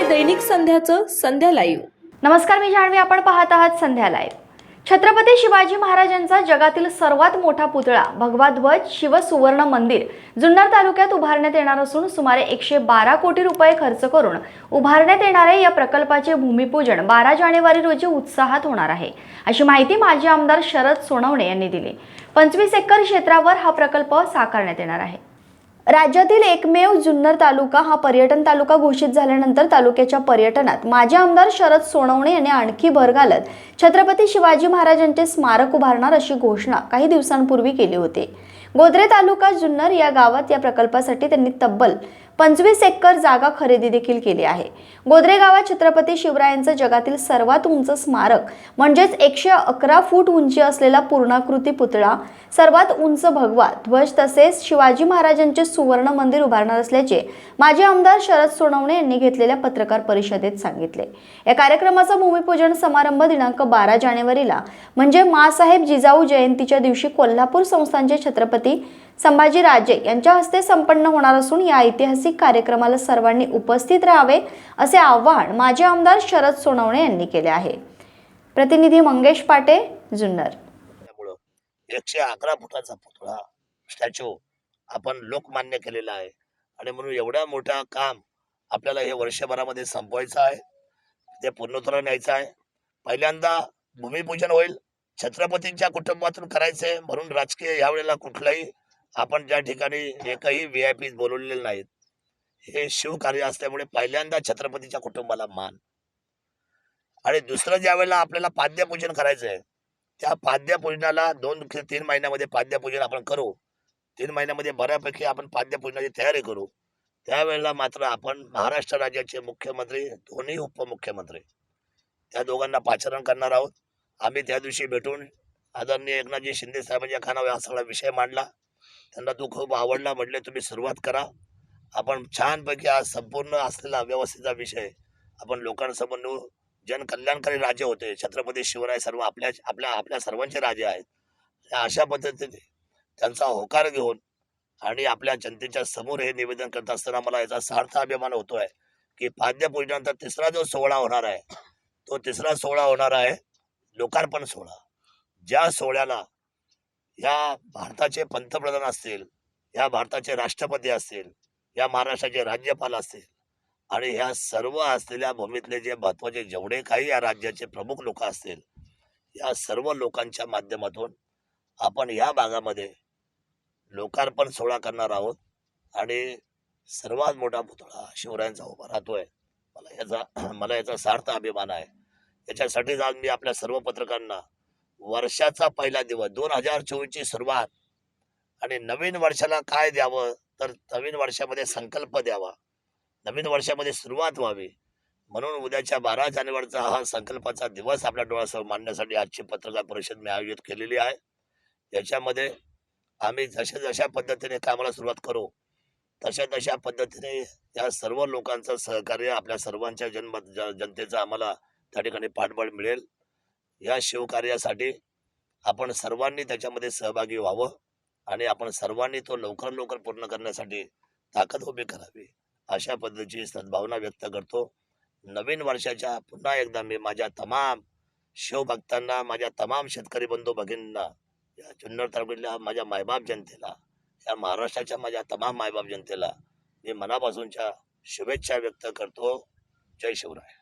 दैनिक संध्याचं संध्या live नमस्कार मी जाणवी आपण पाहत आहात संध्या लाईव्ह छत्रपती शिवाजी महाराजांचा जगातील सर्वात मोठा पुतळा भगवा ध्वज शिवसुवर्ण मंदिर जुन्नर तालुक्यात उभारण्यात येणार असून सुमारे एकशे बारा कोटी रुपये खर्च करून उभारण्यात येणारे या प्रकल्पाचे भूमिपूजन बारा जानेवारी रोजी उत्साहात होणार आहे. अशी माहिती माजी आमदार शरद सोनवणे यांनी दिली. पंचवीस एकर क्षेत्रावर हा प्रकल्प साकारण्यात येणार आहे. राज्यातील एकमेव जुन्नर तालुका हा पर्यटन तालुका घोषित झाल्यानंतर तालुक्याच्या पर्यटनात माजी आमदार शरद सोनवणे यांनी आणखी भर घालत छत्रपती शिवाजी महाराजांचे स्मारक उभारणार अशी घोषणा काही दिवसांपूर्वी केली होती. गोद्रे तालुका जुन्नर या गावात या प्रकल्पासाठी त्यांनी तब्बल पंचवीस एकर जागा खरेदी देखील केली आहे. गोद्रे गावात छत्रपती शिवरायांचं जगातील सर्वात उंच स्मारक म्हणजेच एकशे अकरा फूट उंची असलेला पूर्णाकृती पुतळा सर्वात उंच भगवा ध्वज तसेच शिवाजी महाराजांचे सुवर्ण मंदिर उभारणार असल्याचे माजी आमदार शरद सोनवणे यांनी घेतलेल्या पत्रकार परिषदेत सांगितले. या कार्यक्रमाचा भूमिपूजन समारंभ दिनांक बारा जानेवारीला म्हणजे मासाहेब जिजाऊ जयंतीच्या दिवशी कोल्हापूर संस्थानचे छत्रपती संभाजी राजे यांच्या हस्ते संपन्न होणार असून या ऐतिहासिक कार्यक्रमाला सर्वांनी उपस्थित राहावे असे आवाहन माजी आमदार शरद सोनवणे यांनी केले आहे. प्रतिनिधी मंगेश पाटे जुन्नर. एकशे अकरा फुटाचा पुतळा स्टॅच्यू आपण लोकमान्य केलेला आहे. आणि म्हणून एवढ्या मोठा काम आपल्याला हे वर्षभरामध्ये संपवायचं आहे. ते पूर्णोत्तर न्यायचं आहे. पहिल्यांदा भूमिपूजन होईल. छत्रपतींच्या कुटुंबातून करायचंय म्हणून राजकीय यावेळेला कुठलाही आपण ज्या ठिकाणी एकही व्ही आय पी बोलवलेले नाहीत. हे शिवकार्य असल्यामुळे पहिल्यांदा छत्रपतीच्या कुटुंबाला मान. आणि दुसरं ज्या वेळेला आपल्याला पाद्यपूजन करायचं आहे त्या पाद्यपूजनाला दोन तीन महिन्यामध्ये पाद्यपूजन आपण करू. तीन महिन्यामध्ये बऱ्यापैकी आपण पाद्यपूजनाची तयारी करू. त्यावेळेला मात्र आपण महाराष्ट्र राज्याचे मुख्यमंत्री दोन्ही उपमुख्यमंत्री त्या दोघांना पाचारण करणार आहोत. आम्ही त्या दिवशी भेटून आदरणीय एकनाथजी शिंदे साहेबांच्या खानावर हा सगळा विषय मांडला. त्यांना तो खूप आवडला म्हटले तुम्ही सुरुवात करा. आपण छानपैकी आज संपूर्ण असलेला व्यवस्थेचा विषय आपण लोकांसमोर नेऊ. जनकल्याणकारी राजे होते छत्रपती शिवराय सर्व आपल्या आपल्या आपल्या सर्वांचे राजे आहेत. अशा पद्धतीने त्यांचा होकार घेऊन आणि आपल्या जनतेच्या समोर हे निवेदन करत असताना मला याचा सार्थ अभिमान होतो आहे की पाद्यपूजनानंतर तिसरा जो सोहळा होणार आहे तो तिसरा सोहळा होणार आहे लोकार्पण सोहळा. ज्या सोहळ्याला या भारताचे पंतप्रधान असतील या भारताचे राष्ट्रपती असतील या महाराष्ट्राचे राज्यपाल असतील आणि ह्या सर्व असलेल्या भूमीतले जे महत्त्वाचे जेवढे काही या राज्याचे प्रमुख लोक असतील या सर्व लोकांच्या माध्यमातून आपण या भागामध्ये लोकार्पण सोहळा करणार आहोत आणि सर्वात मोठा पुतळा शिवरायांचा उभा राहतोय. मला याचा मला याचा सार्थ अभिमान आहे. याच्यासाठीच आज मी आपल्या सर्व पत्रकारांना वर्षाचा पहिला दिवस दोन हजार चोवीसची सुरुवात आणि नवीन वर्षाला काय द्यावं? तर नवीन वर्षामध्ये संकल्प द्यावा. नवीन वर्षामध्ये सुरुवात व्हावी. म्हणून उद्याच्या बारा जानेवारीचा हा संकल्पाचा दिवस आपल्या डोळ्यासमोर मांडण्यासाठी आजची पत्रकार परिषद मी आयोजित केलेली आहे. याच्यामध्ये आम्ही जशा जशा पद्धतीने कामाला सुरुवात करू तशा तशा पद्धतीने या सर्व लोकांचं सहकार्य आपल्या सर्वांच्या जन्म जनतेचं आम्हाला त्या ठिकाणी पाठबळ मिळेल. या शिवकार्यासाठी आपण सर्वांनी त्याच्यामध्ये सहभागी व्हावं आणि आपण सर्वांनी तो लवकर लवकर पूर्ण करण्यासाठी ताकद उभी करावी अशा पद्धतीची सद्भावना व्यक्त करतो. नवीन वर्षाच्या पुन्हा एकदा मी माझ्या तमाम शिवभक्तांना माझ्या तमाम शेतकरी बंधू भगिनींना या जुन्नर तालुक्यातल्या माझ्या मायबाप जनतेला या महाराष्ट्राच्या माझ्या तमाम मायबाप जनतेला मी मनापासूनच्या शुभेच्छा व्यक्त करतो. जय शिवराय.